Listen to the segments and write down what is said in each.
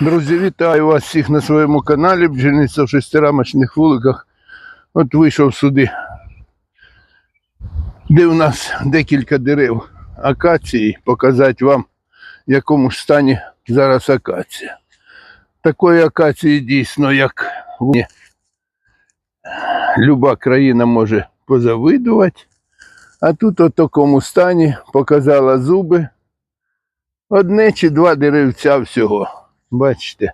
Друзі, вітаю вас всіх на своєму каналі Бджільниця в шестирамочних вуликах. От вийшов сюди, де у нас декілька дерев акації, показати вам, в якому ж стані зараз акація. Такої акації дійсно, як в люба країна може позавидувати. А тут у такому стані показала зуби. Одне чи два деревця всього. Бачите.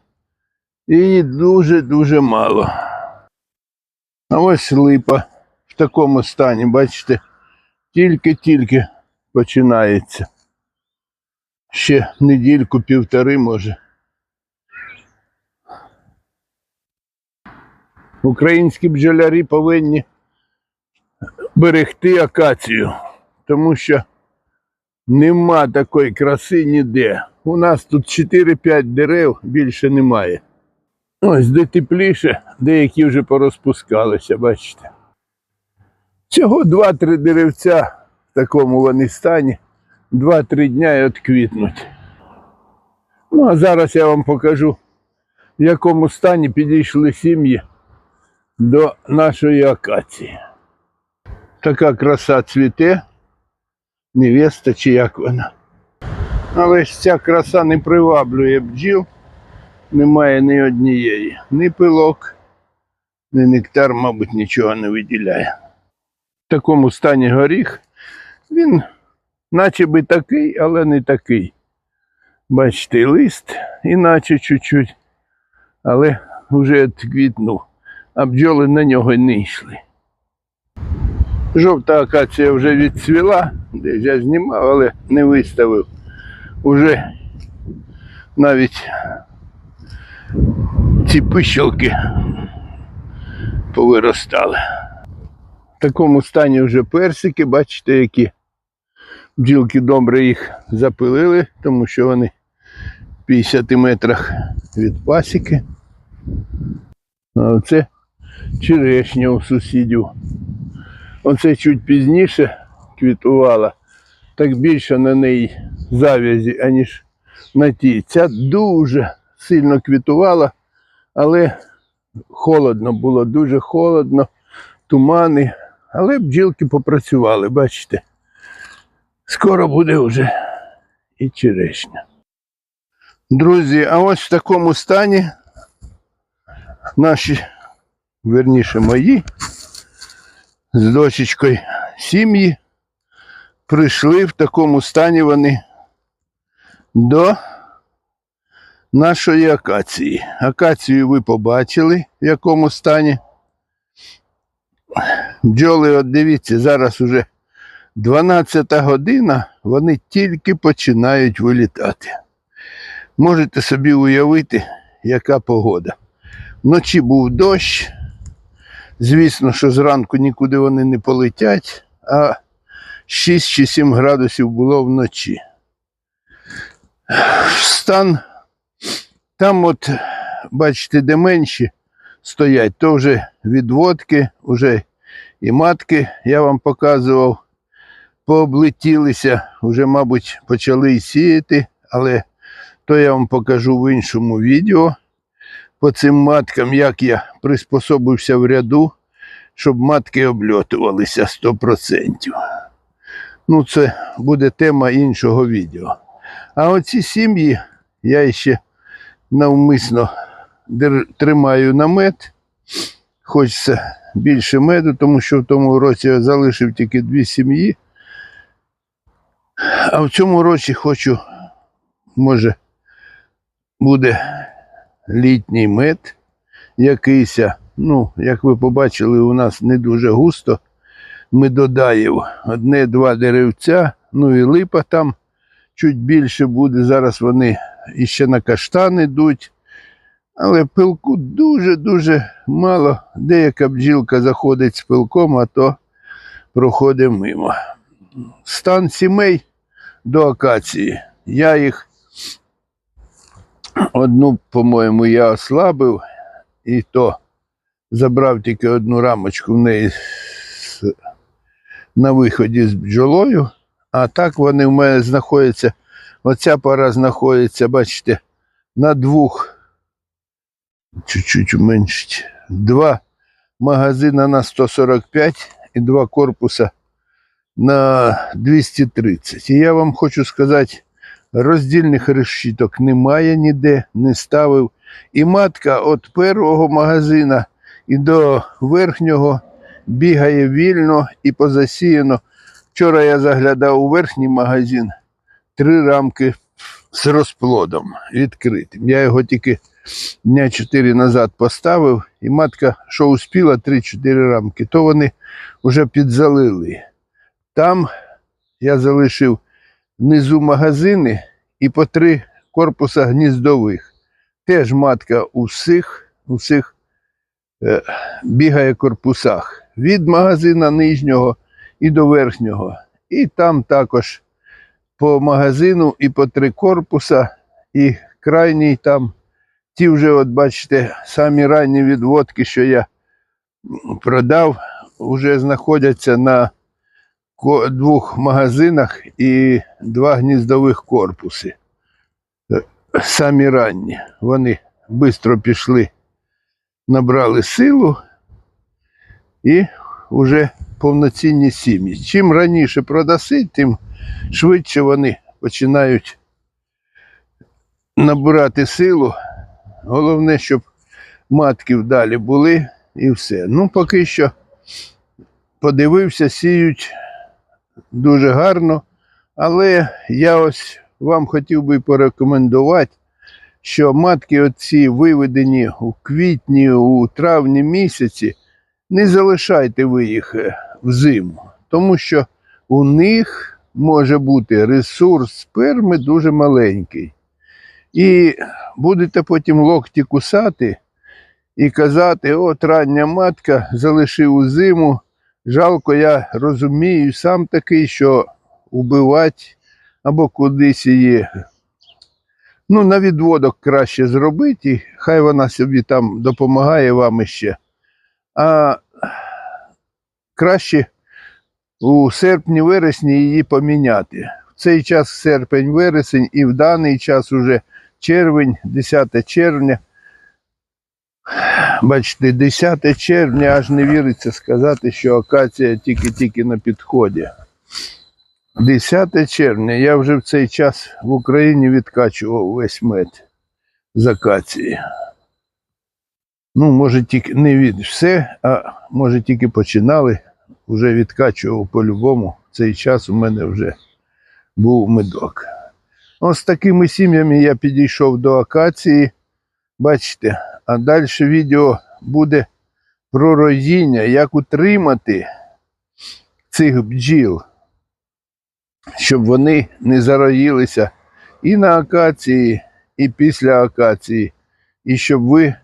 Її дуже-дуже мало. А ось липа в такому стані, бачите, тільки-тільки починається. Ще недільку, півтори може. Українські бджолярі повинні берегти акацію, тому що нема такої краси ніде. У нас тут 4-5 дерев, більше немає. Ось де тепліше, деякі вже порозпускалися, бачите. Всього 2-3 деревця в такому вони стані, 2-3 дня і відквітнуть. Ну, а зараз я вам покажу, в якому стані підійшли сім'ї до нашої акації. Така краса цвіте, невеста чи як вона. Але ж ця краса не приваблює бджіл, немає ні однієї, ні пилок, ні нектар, мабуть, нічого не виділяє. В такому стані горіх він наче би такий, але не такий. Бачите, лист, іначе чуть-чуть, але вже квітнув, а бджоли на нього не йшли. Жовта акація вже відцвіла, десь я знімав, але не виставив. Уже навіть ці пищалки повиростали. В такому стані вже персики, бачите, які бджілки добре їх запилили, тому що вони в 50 метрах від пасіки. А оце черешня у сусідів. Оце чуть пізніше квітувала, так більше на неї завязі, аніж на тій. Ця дуже сильно квітувала, але холодно було, дуже холодно, тумани. Але бджілки попрацювали, бачите. Скоро буде вже і черешня. Друзі, а ось в такому стані наші, верніше мої, з дочечкою сім'ї прийшли в такому стані вони до нашої акації. Акацію ви побачили, в якому стані. Бджоли, от дивіться, зараз уже 12 година, вони тільки починають вилітати. Можете собі уявити, яка погода. Вночі був дощ. Звісно, що зранку нікуди вони не полетять, а 6 чи 7 градусів було вночі. Стан там, от, бачите, де менші стоять, то вже відводки, вже і матки, я вам показував, пооблетілися, вже, мабуть, почали сіяти, але то я вам покажу в іншому відео по цим маткам, як я приспособився в ряду, щоб матки обльотувалися 100%. Ну, це буде тема іншого відео. А оці сім'ї я ще навмисно тримаю на мед. Хочеться більше меду, тому що в тому році я залишив тільки дві сім'ї. А в цьому році хочу, може, буде літній мед якийсь. Ну, як ви побачили, у нас не дуже густо. Ми додаємо одне-два деревця, ну і липа там чуть більше буде. Зараз вони іще на каштан йдуть. Але пилку дуже-дуже мало. Деяка бджілка заходить з пилком, а то проходить мимо. Стан сімей до акації. Я їх одну, по-моєму, я ослабив, і то забрав тільки одну рамочку в неї на виході з бджолою. А так вони в мене знаходяться. Оця пара знаходиться, бачите, на двох, чуть-чуть уменьшить, два магазина на 145 і два корпуса на 230. І я вам хочу сказати, роздільних решіток немає ніде, не ставив. І матка від першого магазина і до верхнього бігає вільно і позасіяно. Вчора я заглядав у верхній магазин, три рамки з розплодом відкритим. Я його тільки дня чотири назад поставив, і матка, що успіла, 3-4 рамки, то вони вже підзалили. Там я залишив внизу магазини і по три корпуса гніздових. Теж матка у всіх, у всіх е, бігає корпусах. Від магазина нижнього і до верхнього. І там також по магазину і по три корпуса, і крайній там. Ті вже, от бачите, самі ранні відводки, що я продав, вже знаходяться на двох магазинах і два гніздових корпуси. Е, Самі ранні. Вони швидко пішли, набрали силу і вже повноцінні сім'ї. Чим раніше продаси, тим швидше вони починають набирати силу. Головне, щоб матки вдалі були і все. Ну, поки що подивився, сіють дуже гарно. Але я ось вам хотів би порекомендувати, що матки оці виведені у квітні, у травні місяці, не залишайте ви їх е, взиму, тому що у них може бути ресурс сперми дуже маленький. І будете потім локті кусати і казати, от рання матка залишив у зиму. Жалко, я розумію, сам такий, що убивати або кудись її. Ну, на відводок краще зробити, і хай вона собі там допомагає вам іще. А краще у серпні-вересні її поміняти. В цей час серпень-вересень і в даний час уже червень, 10 червня. Бачите, 10 червня аж не віриться сказати, що акація тільки-тільки на підході. 10 червня я вже в цей час в Україні відкачував весь мед з акації. Ну, може, тільки не від все, а може тільки починали, вже відкачував по-любому. Цей час у мене вже був медок. Ось з такими сім'ями я підійшов до акації. Бачите, а далі відео буде про роїння, як утримати цих бджіл, щоб вони не зароїлися і на акації, і після акації, і щоб ви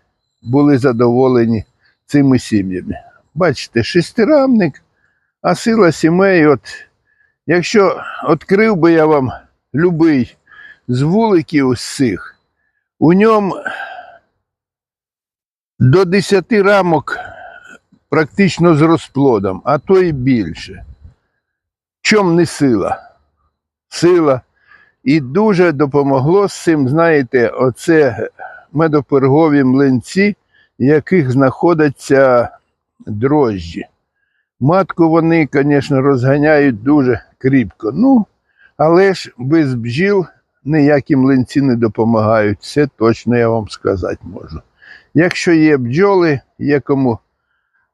були задоволені цими сім'ями. Бачите, шестирамник, а сила сімей, от, якщо відкрив би я вам любий з вуликів з цих, у ньому до 10 рамок практично з розплодом, а то і більше. Чом не сила? Сила. І дуже допомогло з цим, знаєте, оце медопергові млинці, в яких знаходяться дрожжі. Матку вони, звісно, розганяють дуже кріпко. Ну, але ж без бджіл ніякі млинці не допомагають. Це точно я вам сказати можу. Якщо є бджоли, є кому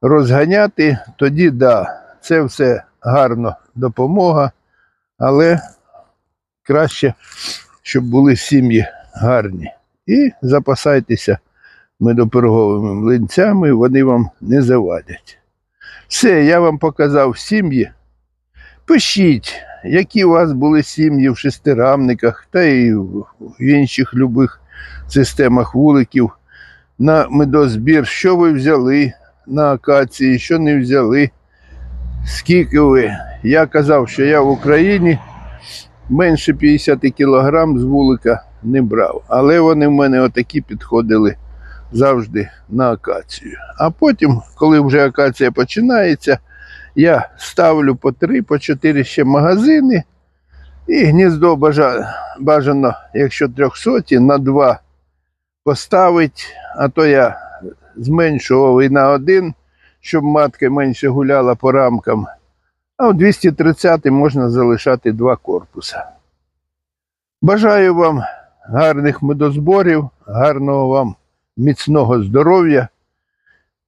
розганяти, тоді да, це все гарно допомога, але краще, щоб були сім'ї гарні. І запасайтеся медоперговими млинцями, вони вам не завадять. Все, я вам показав сім'ї. Пишіть, які у вас були сім'ї в шестирамниках та і в інших любих системах вуликів на медозбір, що ви взяли на акації, що не взяли, скільки ви. Я казав, що я в Україні менше 50 кілограм з вулика не брав, але вони в мене отакі підходили завжди на акацію. А потім, коли вже акація починається, я ставлю по 3, по 4 ще магазини. І гніздо бажано, якщо 300, на 2 поставити, а то я зменшував і на один, щоб матка менше гуляла по рамкам. А у 230 можна залишати два корпуса. Бажаю вам гарних медозборів, гарного вам міцного здоров'я.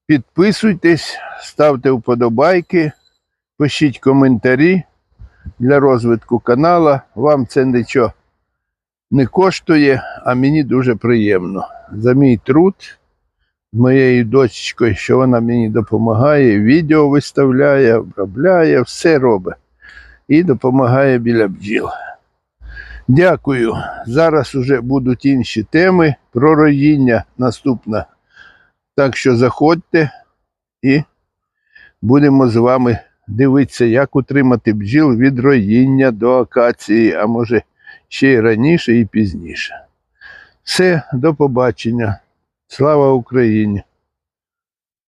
Підписуйтесь, ставте вподобайки, пишіть коментарі для розвитку канала. Вам це нічого не коштує, а мені дуже приємно. За мій труд з моєю дочечкою, що вона мені допомагає, відео виставляє, обробляє, все робить. І допомагає біля бджіл. Дякую. Зараз уже будуть інші теми про роїння наступна. Так що заходьте і будемо з вами дивитися, як утримати бджіл від роїння до акації, а може ще й раніше і пізніше. Все, до побачення. Слава Україні!